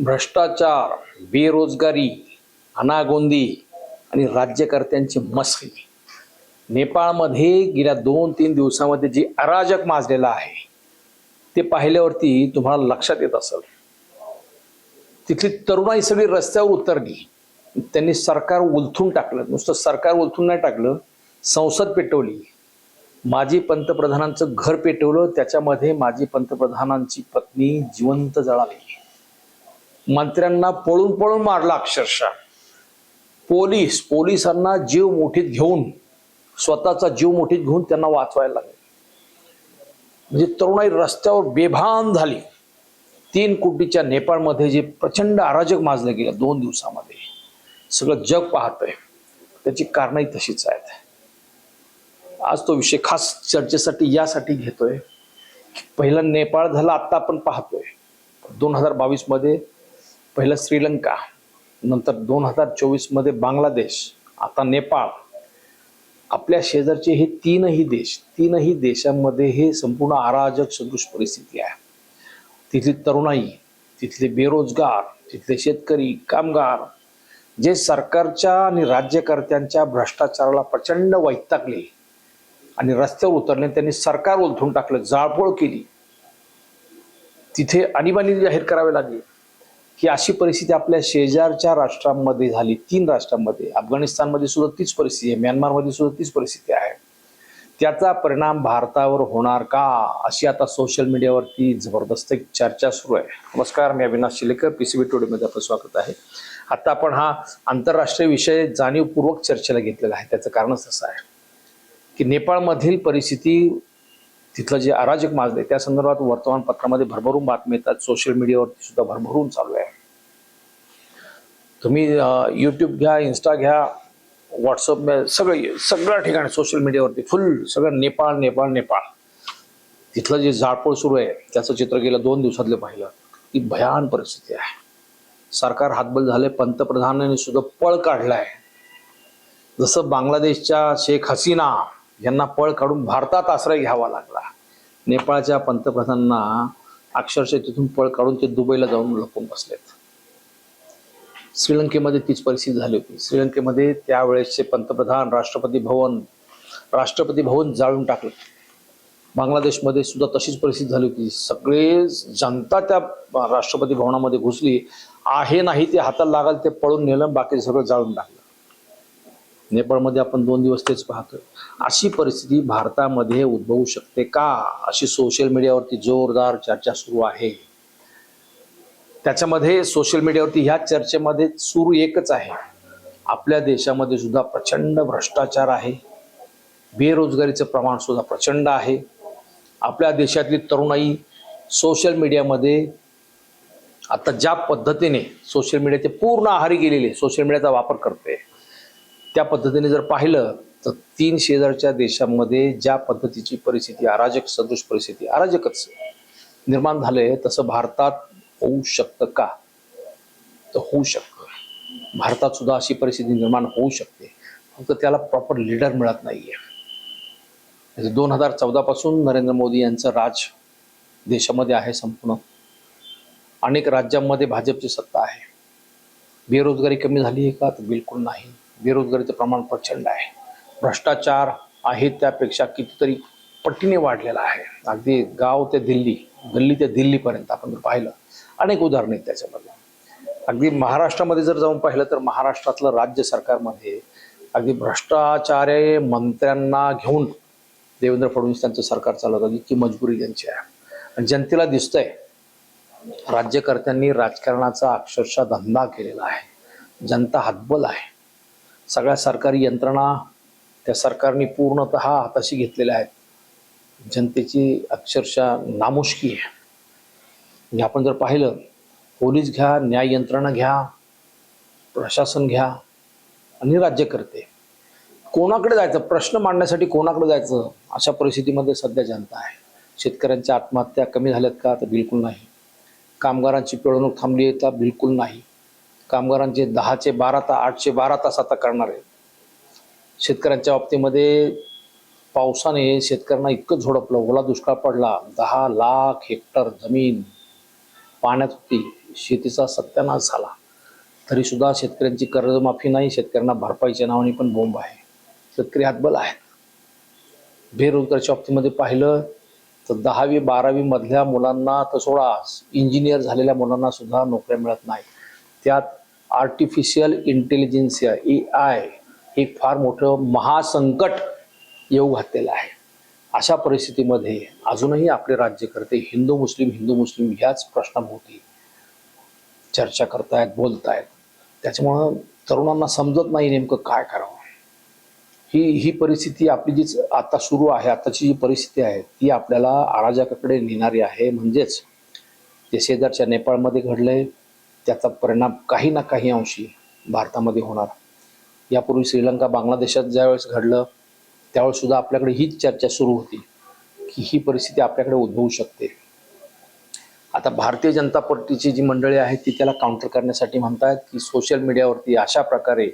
भ्रष्टाचार बेरोजगारी अनागोंदी आणि राज्यकर्त्यांची मस्करी. नेपाळमध्ये गेल्या दोन तीन दिवसामध्ये जे अराजक माजलेलं आहे ते पाहिल्यावरती तुम्हाला लक्षात येत असेल. तिथली तरुणाई सगळी रस्त्यावर उतरली. त्यांनी सरकार उलथून टाकलं. नुसतं सरकार उलथून नाही टाकलं संसद पेटवली. माजी पंतप्रधानांचं घर पेटवलं. त्याच्यामध्ये माजी पंतप्रधानांची पत्नी जिवंत जळाली. मंत्र्यांना पळून पळून मारला अक्षरशः. पोलीस पोलिसांना जीव मोठीत घेऊन स्वतःचा जीव मोठीत घेऊन त्यांना वाचवायला लागले. म्हणजे तरुणाई रस्त्यावर बेभान झाली. तीन कोटीच्या नेपाळमध्ये जे प्रचंड अराजक माजलं गेलं दोन दिवसामध्ये. सगळं जग पाहतंय. त्याची कारणही तशीच आहेत. आज तो विषय खास चर्चेसाठी यासाठी घेतोय. की पहिलं नेपाळ झाला आत्ता आपण पाहतोय. दोन हजार बावीसमध्ये पहिलं श्रीलंका नंतर दोन हजार चोवीसमध्ये बांगलादेश आता नेपाळ. आपल्या शेजारचे हे तीनही देश तीनही देशांमध्ये हे संपूर्ण अराजक सदृश परिस्थिती आहे. तिथली तरुणाई तिथले बेरोजगार तिथले शेतकरी कामगार जे सरकारच्या आणि राज्यकर्त्यांच्या भ्रष्टाचाराला प्रचंड वैतागले आणि रस्त्यावर उतरले त्यांनी सरकार उलथून टाकलं जाळपोळ केली. तिथे आणीबाणी जाहीर करावे लागले. की अशी परिस्थिती आपल्या शेजारच्या राष्ट्रांमध्ये झाली तीन राष्ट्रांमध्ये. अफगाणिस्तानमध्ये सुद्धा तीच परिस्थिती आहे म्यानमारमध्ये सुद्धा तीच परिस्थिती आहे. त्याचा परिणाम भारतावर होणार का? अशी आता सोशल मीडियावरती जबरदस्त एक चर्चा सुरू आहे. नमस्कार मी Avinash Shilekar P C B टोडीमध्ये आपलं स्वागत आहे. आता आपण हा आंतरराष्ट्रीय विषय जाणीवपूर्वक चर्चेला घेतलेला आहे. त्याचं कारणच असं आहे की नेपाळमधील परिस्थिती तिथलं जे अराजक माजले त्या संदर्भात वर्तमानपत्रामध्ये भरभरून बातम्या येतात. सोशल मीडियावरती सुद्धा भरभरून चालू आहे. तुम्ही यूट्यूब घ्या इन्स्टा घ्या व्हॉट्सअप सगळं सगळ्या ठिकाणी सोशल मीडियावरती फुल सगळं नेपाळ नेपाळ नेपाळ. तिथलं जे जाळपोळ सुरू आहे त्याचं चित्र गेलं दोन दिवसातलं पाहिलं ती भयान परिस्थिती आहे. सरकार हातबल झाले पंतप्रधानांनी सुद्धा पळ आहे जसं बांगलादेशच्या शेख हसीना यांना पळ काढून भारतात आश्रय घ्यावा लागला. नेपाळच्या पंतप्रधानांना अक्षरशः तिथून पळ काढून ते दुबईला जाऊन लपून बसलेत. श्रीलंकेमध्ये तीच परिस्थिती झाली होती. श्रीलंकेमध्ये त्यावेळेसचे पंतप्रधान राष्ट्रपती भवन राष्ट्रपती भवन जाळून टाकलं. बांगलादेशमध्ये सुद्धा तशीच परिस्थिती झाली होती. सगळे जनता त्या राष्ट्रपती भवनामध्ये घुसली. आहे नाही ते हाताला लागाल ते पळून नेलं बाकी सगळं जाळून टाकलं. नेपाळमध्ये आपण दोन दिवस तेच पाहतोय. अशी परिस्थिती भारतामध्ये उद्भवू शकते का? अशी सोशल मीडियावरती जोरदार चर्चा सुरू आहे. त्याच्यामध्ये सोशल मीडियावरती ह्या चर्चेमध्ये सुरू एकच आहे. आपल्या देशामध्ये सुद्धा प्रचंड भ्रष्टाचार आहे. बेरोजगारीचं प्रमाण सुद्धा प्रचंड आहे. आपल्या देशातली तरुणाई सोशल मीडियामध्ये आता ज्या पद्धतीने सोशल मीडियाचे पूर्ण आहारी गेलेले सोशल मीडियाचा वापर करते. त्या पद्धतीने जर पाहिलं तर तीन शेजारच्या देशांमध्ये ज्या पद्धतीची परिस्थिती अराजक सदृश परिस्थिती अराजकच निर्माण झाले तसं भारतात होऊ शकतं का? तर होऊ शकतं. भारतात सुद्धा अशी परिस्थिती निर्माण होऊ शकते. फक्त त्याला प्रॉपर लीडर मिळत नाहीये. म्हणजे दोन हजार चौदा पासून नरेंद्र मोदी यांचं राज देशामध्ये आहे संपूर्ण. अनेक राज्यांमध्ये भाजपची सत्ता आहे. बेरोजगारी कमी झाली आहे का? तर बिलकुल नाही. बेरोजगारीचं प्रमाण प्रचंड आहे. भ्रष्टाचार आहे त्यापेक्षा कितीतरी पटीने वाढलेला आहे. अगदी गाव ते दिल्ली गल्ली ते दिल्लीपर्यंत आपण जर पाहिलं अनेक उदाहरणं आहेत त्याच्यामध्ये. अगदी महाराष्ट्रामध्ये जर जाऊन पाहिलं तर महाराष्ट्रातलं राज्य सरकारमध्ये अगदी भ्रष्टाचार्य मंत्र्यांना घेऊन देवेंद्र फडणवीस त्यांचं सरकार चालवतं इतकी मजबुरी त्यांची आहे. आणि जनतेला दिसतंय राज्यकर्त्यांनी राजकारणाचा अक्षरशः धंदा केलेला आहे. जनता हतबल आहे. सगळ्या सरकारी यंत्रणा त्या सरकारने पूर्णतः हाताशी घेतलेल्या आहेत. जनतेची अक्षरशः नामुष्की आहे. म्हणजे आपण जर पाहिलं पोलीस घ्या न्याय यंत्रणा घ्या प्रशासन घ्या आणि राज्यकर्ते कोणाकडे जायचं? प्रश्न मांडण्यासाठी कोणाकडे जायचं? अशा परिस्थितीमध्ये सध्या जनता आहे. शेतकऱ्यांच्या आत्महत्या कमी झाल्यात का? तर बिलकुल नाही. कामगारांची पिळवणूक थांबली आहे तर बिलकुल नाही. कामगारांचे दहाचे बारा तास आठशे बारा तास आता करणार आहे. शेतकऱ्यांच्या बाबतीमध्ये पावसाने शेतकऱ्यांना इतकं झोडपलं ओला दुष्काळ पडला दहा लाख हेक्टर जमीन पाण्यात होती शेतीचा सत्यानाश झाला. तरी सुद्धा शेतकऱ्यांची कर्जमाफी नाही शेतकऱ्यांना भरपाईच्या नावाने पण बोंब आहे. शेतकरी हातबल आहेत. बेरोजगारच्या बाबतीमध्ये पाहिलं तर दहावी बारावी मधल्या मुलांना तर सोळा इंजिनियर झालेल्या मुलांना सुद्धा नोकऱ्या मिळत नाहीत. त्यात आर्टिफिशियल इंटेलिजन्स ए आय हे फार मोठं महासंकट येऊ घातलेलं आहे. अशा परिस्थितीमध्ये अजूनही आपले राज्यकर्ते हिंदू मुस्लिम हिंदू मुस्लिम ह्याच प्रश्नाभोवती चर्चा करतायत बोलतायत. त्याच्यामुळं तरुणांना समजत नाही नेमकं काय करावं. ही ही परिस्थिती आपली जी आता सुरू आहे आताची जी परिस्थिती आहे ती आपल्याला अराजकाकडे नेणारी आहे. म्हणजेच जे शेजारच्या नेपाळमध्ये घडलंय त्याचा परिणाम काही ना काही अंशी भारतामध्ये होणार. यापूर्वी श्रीलंका बांगलादेशात ज्यावेळेस घडलं त्यावेळेस सुद्धा आपल्याकडे हीच चर्चा सुरू होती की ही परिस्थिती आपल्याकडे उद्भवू शकते. आता भारतीय जनता पार्टीची जी मंडळी आहेत ती त्याला काउंटर करण्यासाठी म्हणतात की सोशल मीडियावरती अशा प्रकारे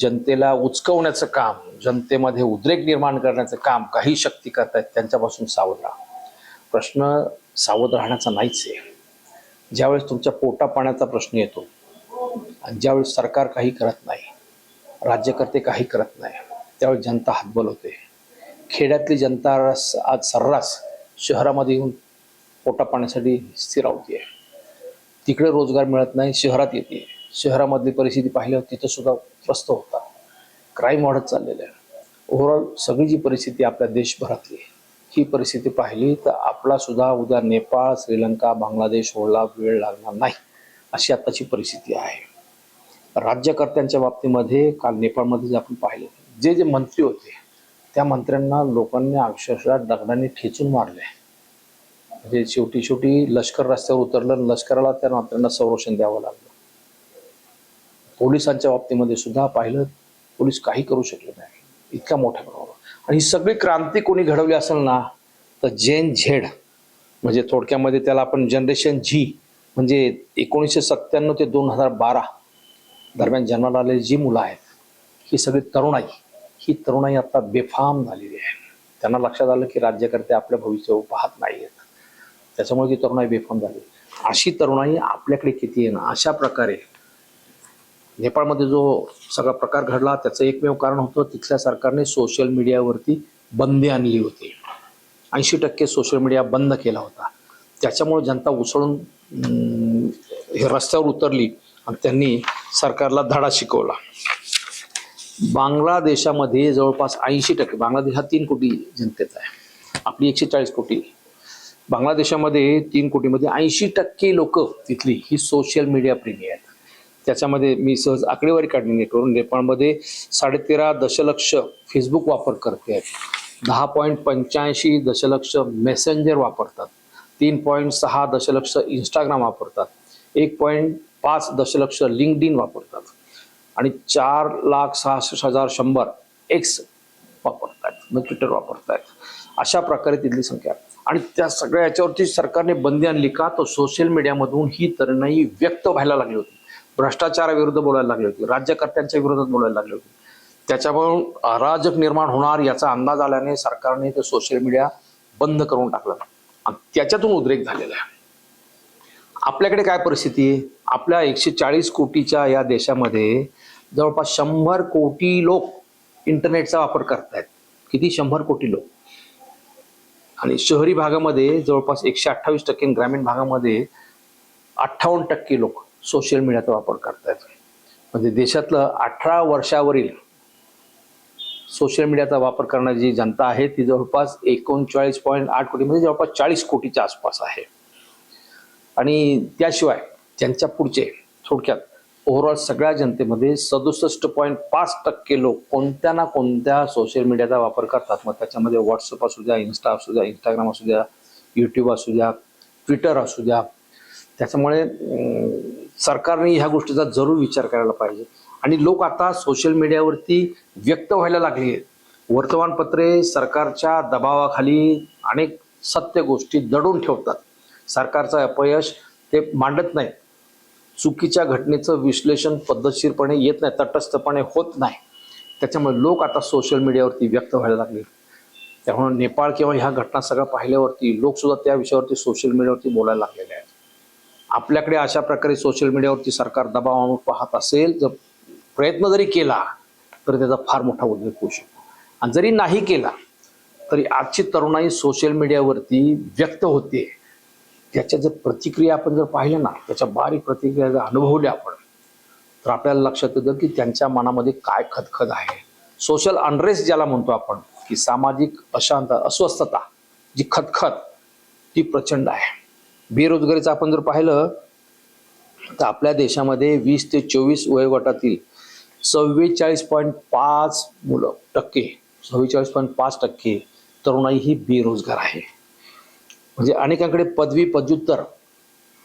जनतेला उचकवण्याचं काम जनतेमध्ये उद्रेक निर्माण करण्याचं काम काही शक्ती करतायत त्यांच्यापासून सावध राहा. प्रश्न सावध राहण्याचा नाहीच आहे. ज्यावेळेस तुमच्या पोटा पाण्याचा प्रश्न येतो आणि ज्यावेळेस सरकार काही करत नाही राज्यकर्ते काही करत नाही त्यावेळेस जनता हातबल होते. खेड्यातली जनता रस- आज सर्रास शहरामध्ये येऊन पोटा पाण्यासाठी स्थिरावते तिकडे रोजगार मिळत नाही शहरात येते. शहरामधली परिस्थिती पाहिल्यावर तिथं सुद्धा त्रस्त होता क्राईम वाढत चाललेलं आहे. ओव्हरऑल सगळी जी परिस्थिती आपल्या देशभरातली आहे, ही परिस्थिती पाहिली तर आपला सुद्धा उद्या नेपाळ श्रीलंका बांगलादेश होळला वेळ लागणार नाही अशी आताची परिस्थिती आहे. राज्यकर्त्यांच्या बाबतीमध्ये काल नेपाळमध्ये जे आपण पाहिलं जे जे मंत्री होते त्या मंत्र्यांना लोकांनी अक्षरशः दगडाने ठेचून मारले म्हणजे शेवटी शेवटी लष्कर रस्त्यावर उतरलं लष्कराला त्या मंत्र्यांना संरक्षण द्यावं लागलं. पोलिसांच्या बाबतीमध्ये सुद्धा पाहिलं पोलीस काही करू शकले नाही. इतक्या मोठ्या प्रमाणात आणि ही सगळी क्रांती कोणी घडवली असेल ना तर जेन झेड म्हणजे थोडक्यामध्ये त्याला आपण जनरेशन झी म्हणजे एकोणीसशे सत्त्याण्णव ते दोन हजार बारा दरम्यान जन्माला आलेली जी मुलं आहेत ही सगळी तरुणाई ही तरुणाई आता बेफाम झालेली आहे. त्यांना लक्षात आलं की राज्यकर्ते आपल्या भविष्य पाहत नाही आहेत त्याच्यामुळे ती तरुणाई बेफाम झाली. अशी तरुणाई आपल्याकडे किती आहे ना अशा प्रकारे नेपाळमध्ये जो सगळा प्रकार घडला त्याचं एकमेव कारण होतं तिथल्या सरकारने सोशल मीडियावरती बंदी आणली होती. ऐंशी टक्के सोशल मीडिया बंद केला होता. त्याच्यामुळे जनता उसळून हे रस्त्यावर उतरली आणि त्यांनी सरकारला धडा शिकवला. बांगलादेशामध्ये जवळपास ऐंशी टक्के बांगलादेश हा तीन कोटी जनतेचा आहे. आपली एकशे चाळीस कोटी. बांगलादेशामध्ये तीन कोटीमध्ये ऐंशी टक्के लोक तिथली ही सोशल मीडिया प्रेमी आहेत. त्याच्यामध्ये मी सहज आकडेवारी काढली नेटवरून नेपाळमध्ये साडेतेरा दशलक्ष फेसबुक वापर करते. आहेत दहा पॉईंट पंच्याऐंशी दशलक्ष मेसेंजर वापरतात. तीन पॉईंट सहा दशलक्ष इंस्टाग्राम वापरतात. एक पॉईंट पाच दशलक्ष लिंकड इन वापरतात. आणि चार लाख सहासष्ट हजार शंभर एक्स वापरतात मग ट्विटर वापरतायत अशा प्रकारे तिथली संख्या. आणि त्या सगळ्या याच्यावरती सरकारने बंदी आणली का तो सोशल मीडियामधून ही तरुणाई व्यक्त व्हायला लागली होती. भ्रष्टाचाराविरुद्ध बोलायला लागली होती. राज्यकर्त्यांच्या विरोधात बोलायला लागली होती. त्याच्यामुळे अराजक निर्माण होणार याचा अंदाज आल्याने सरकारने ते सोशल मीडिया बंद करून टाकलं. आणि त्याच्यातून उद्रेक झालेला आहे. आपल्याकडे काय परिस्थिती आहे? आपल्या एकशे चाळीस कोटीच्या या देशामध्ये जवळपास शंभर कोटी लोक इंटरनेटचा वापर करतायत. किती? शंभर कोटी लोक. आणि शहरी भागामध्ये जवळपास एकशे अठ्ठावीस टक्के ग्रामीण भागामध्ये अठ्ठावन्न टक्के लोक. सोशल मीडियाचा वापर करतायत. म्हणजे देशातलं अठरा वर्षावरील सोशल मीडियाचा वापर करणारी जी जनता आहे ती जवळपास एकोणचाळीस पॉईंट आठ कोटी म्हणजे जवळपास चाळीस कोटीच्या आसपास आहे. आणि त्याशिवाय त्यांच्या पुढचे थोडक्यात ओव्हरऑल सगळ्या जनतेमध्ये सदुसष्ट पॉईंट पाच टक्के लोक कोणत्या ना कोणत्या सोशल मीडियाचा वापर करतात. मग त्याच्यामध्ये व्हॉट्सअप असू द्या इन्स्टा असू द्या इंस्टाग्राम असू द्या यूट्यूब असू द्या ट्विटर असू द्या त्याच्यामुळे सरकारने ह्या गोष्टीचा जरूर विचार करायला पाहिजे. आणि लोक आता सोशल मीडियावरती व्यक्त व्हायला लागले आहेत. वर्तमानपत्रे सरकारच्या दबावाखाली अनेक सत्य गोष्टी दडून ठेवतात. सरकारचं अपयश ते मांडत नाहीत चुकीच्या घटनेचं विश्लेषण पद्धतशीरपणे येत नाही तटस्थपणे होत नाही. त्याच्यामुळे लोक आता सोशल मीडियावरती व्यक्त व्हायला लागले त्यामुळे नेपाळ किंवा ह्या घटना सगळ्या पाहिल्यावरती लोकसुद्धा त्या विषयावरती सोशल मीडियावरती बोलायला लागलेले आहेत. आपल्याकडे अशा प्रकारे सोशल मीडियावरती सरकार दबाव आणून पाहत असेल जर प्रयत्न जरी केला तर त्याचा फार मोठा उद्रेक होऊ शकतो. आणि जरी नाही केला तरी आजची तरुणाई सोशल मीडियावरती व्यक्त होते. त्याच्या जर प्रतिक्रिया आपण जर पाहिल्या ना त्याच्या बारीक प्रतिक्रिया जर अनुभवल्या आपण तर आपल्याला लक्षात येतं की त्यांच्या मनामध्ये काय खदखद आहे. सोशल अनरेस्ट ज्याला म्हणतो आपण की सामाजिक अशांत अस्वस्थता जी खदखद ती प्रचंड आहे. बेरोजगारीचं आपण जर पाहिलं तर आपल्या देशामध्ये वीस ते चोवीस वयोगटातील चव्वेचाळीस पॉईंट पाच मुलं टक्के चव्वेचाळीस पॉईंट पाच टक्के तरुणाई ही बेरोजगार आहे. म्हणजे अनेकांकडे पदवी पदव्युत्तर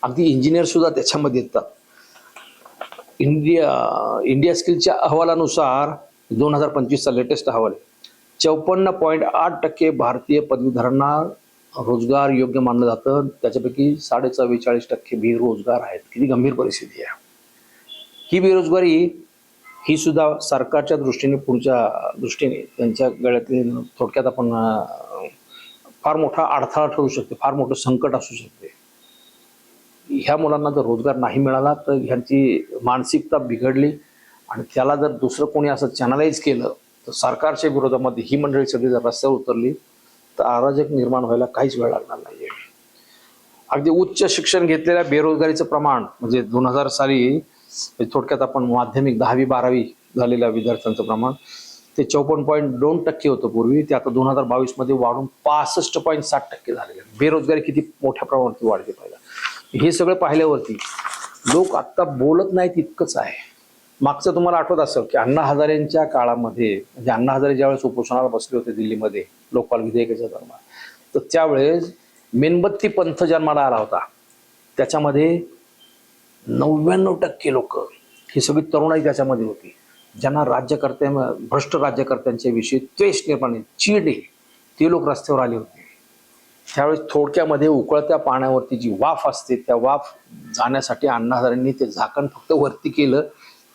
अगदी इंजिनियर सुद्धा त्याच्यामध्ये येतात. इंडिया इंडिया स्किलच्या अहवालानुसार दोन हजार पंचवीसचा लेटेस्ट अहवाल चौपन्न पॉईंट आठ टक्के भारतीय पदवीधरांना रोजगार योग्य मानलं जातं. त्याच्यापैकी साडे चव्वेचाळीस टक्के बेरोजगार आहेत. किती गंभीर परिस्थिती आहे. ही बेरोजगारी ही सुद्धा सरकारच्या दृष्टीने पुढच्या दृष्टीने त्यांच्या गळ्यातील थोडक्यात आपण फार मोठा अडथळा ठरू शकते. फार मोठं संकट असू शकते. ह्या मुलांना जर रोजगार नाही मिळाला तर ह्यांची मानसिकता बिघडली आणि त्याला जर दुसरं कोणी असं चॅनलाइज केलं तर सरकारच्या विरोधामध्ये ही मंडळी सगळी जर रस्त्यावर उतरली तर अराजक निर्माण व्हायला काहीच वेळ लागणार नाहीये. अगदी उच्च शिक्षण घेतलेल्या बेरोजगारीचं प्रमाण म्हणजे दोन हजार साली थोडक्यात आपण माध्यमिक दहावी बारावी झालेल्या विद्यार्थ्यांचं प्रमाण ते चौपन्न पॉईंट दोन टक्के होतं पूर्वी. ते आता दोन हजार बावीसमध्ये वाढून पासष्ट पॉईंट साठ टक्के झालेले बेरोजगारी किती मोठ्या प्रमाणावरती वाढली पाहिजे हे सगळं पाहिल्यावरती लोक आत्ता बोलत नाहीत इतकंच आहे. मागचं तुम्हाला आठवत असेल की अण्णा हजारेंच्या काळामध्ये म्हणजे अण्णा हजारे ज्यावेळेस उपोषणाला बसले होते दिल्लीमध्ये लोकपाल विधेयकाच्या धर्म तर त्यावेळेस मेणबत्ती पंथ जन्माला आला होता. त्याच्यामध्ये नव्याण्णव टक्के लोक ही सगळी तरुणाई त्याच्यामध्ये होती. ज्यांना राज्यकर्त्या भ्रष्ट राज्यकर्त्यांच्या विषयी त्वेष निर्माण चीड ते लोक रस्त्यावर आले होते. त्यावेळेस थोडक्यामध्ये उकळत्या पाण्यावरती जी वाफ असते त्या वाफ जाण्यासाठी अण्णाधारांनी ते झाकण फक्त वरती केलं.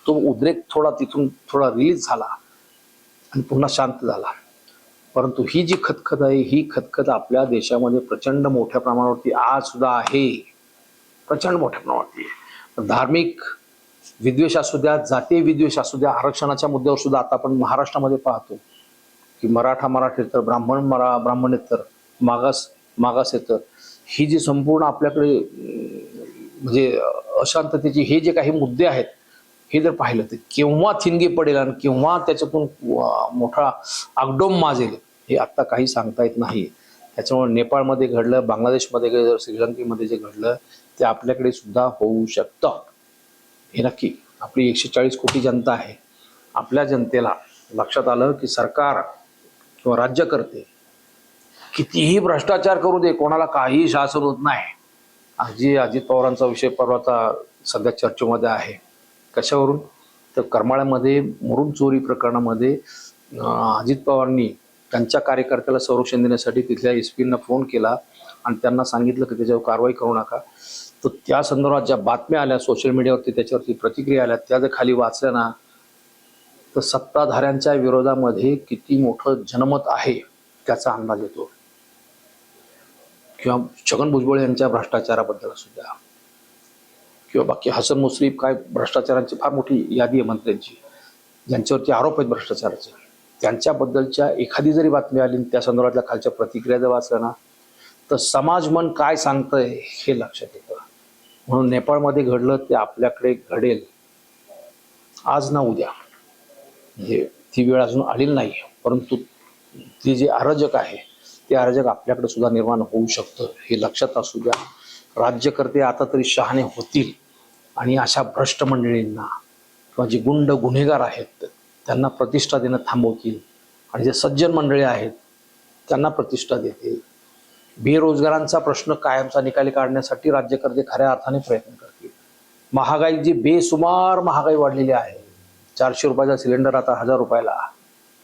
तो उद्रेक थोडा तिथून थोडा रिलीज झाला आणि पुन्हा शांत झाला. परंतु ही जी खतखत आहे ही खतखत आपल्या देशामध्ये प्रचंड मोठ्या प्रमाणावरती आज सुद्धा आहे प्रचंड मोठ्या प्रमाणावरती आहे. धार्मिक विद्वेष असू द्या जातीय विद्वेष असू द्या आरक्षणाच्या मुद्द्यावर सुद्धा आता आपण महाराष्ट्रामध्ये पाहतो की मराठा मराठेतर ब्राह्मण मरा ब्राह्मणेतर मागास मागासेतर ही जी संपूर्ण आपल्याकडे म्हणजे अशांततेची हे जे काही मुद्दे आहेत हे जर पाहिलं तर केव्हा थिनगे पडेल आणि केव्हा त्याच्यातून मोठा आगडोम माजेल हे आत्ता काही सांगता येत नाही. त्याच्यामुळे नेपाळमध्ये घडलं बांगलादेशमध्ये घडलं श्रीलंकेमध्ये जे घडलं ते आपल्याकडे सुद्धा होऊ शकतं. हे नक्की. आपली एकशे चाळीस कोटी जनता आहे. आपल्या जनतेला लक्षात आलं की सरकार किंवा राज्यकर्ते कितीही भ्रष्टाचार करू दे कोणाला काही शासन होत नाही. आजी अजित पवारांचा विषय परवाचा सध्या चर्चेमध्ये आहे. कशावरून? तर करमाळ्यामध्ये मुरुड चोरी प्रकरणामध्ये अजित पवारांनी त्यांच्या कार्यकर्त्याला संरक्षण देण्यासाठी तिथल्या एस पींना फोन केला आणि त्यांना सांगितलं की त्याच्यावर कारवाई करू नका. तर त्या संदर्भात ज्या बातम्या आल्या सोशल मीडियावरती त्याच्यावरती प्रतिक्रिया आल्या त्या जर खाली वाचल्या ना तर सत्ताधाऱ्यांच्या विरोधामध्ये किती मोठं जनमत आहे त्याचा अंदाज येतो. किंवा छगन भुजबळ यांच्या भ्रष्टाचाराबद्दल सुद्धा किंवा बाकी हसन मुश्रीफ काय भ्रष्टाचारांची फार मोठी यादी आहे मंत्र्यांची. ज्यांच्यावरती आरोप आहेत भ्रष्टाचाराचे. त्यांच्याबद्दलच्या एखादी जरी बातमी आली आणि त्या संदर्भातल्या खालच्या प्रतिक्रिया जर वाचल्या ना तर समाज मन काय सांगतंय हे लक्षात येतं. म्हणून नेपाळमध्ये घडलं ते आपल्याकडे घडेल. आज ना उद्या. म्हणजे ती वेळ अजून आलेली नाही परंतु ते जे अराजक आहे ते अराजक आपल्याकडे सुद्धा निर्माण होऊ शकतं हे लक्षात असू द्या. राज्यकर्ते आता तरी शहाणे होतील. आणि अशा भ्रष्ट मंडळींना किंवा जे गुंड गुन्हेगार आहेत त्यांना प्रतिष्ठा देणं थांबवतील. आणि जे सज्जन मंडळी आहेत त्यांना प्रतिष्ठा देतील. बेरोजगारांचा प्रश्न कायमचा निकाली काढण्यासाठी राज्यकर्ते खऱ्या अर्थाने प्रयत्न करतील. महागाई जी बेसुमार महागाई वाढलेली आहे चारशे रुपयाचा सिलेंडर आता हजार रुपयाला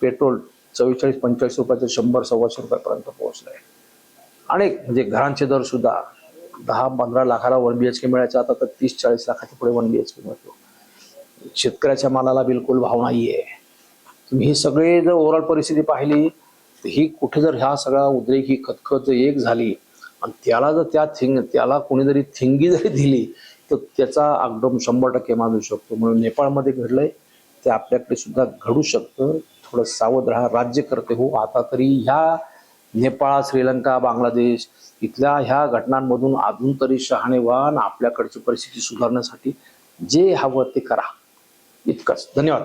पेट्रोल चव्वेचाळीस पंचेचाळीस रुपयाचं शंभर सव्वाशे रुपयापर्यंत पोहोचलंय. अनेक म्हणजे घरांचे दर सुद्धा दहा पंधरा लाखाला वन बी एच के मिळायचं आता तर तीस चाळीस लाखाच्या पुढे वन बी एच के मिळतो. शेतकऱ्याच्या मालाला बिलकुल भाव नाहीये. तुम्ही ही सगळे जर ओव्हरऑल परिस्थिती पाहिली तर ही कुठे जर ह्या सगळा उद्रेक ही खतखत एक झाली आणि त्याला जर त्या थिंग त्याला कोणीतरी थिंगी जरी दिली तर त्याचा आगडम शंभर टक्के मानू शकतो. म्हणून नेपाळमध्ये घडलंय ते आपल्याकडे सुद्धा घडू शकतं. थोडं सावध राहा राज्य करते हो. आता तरी ह्या नेपाळ श्रीलंका बांगलादेश इथल्या ह्या घटनांमधून अजून तरी शहाणे आपल्याकडची परिस्थिती सुधारण्यासाठी जे हवं ते करा. इतकंच. धन्यवाद.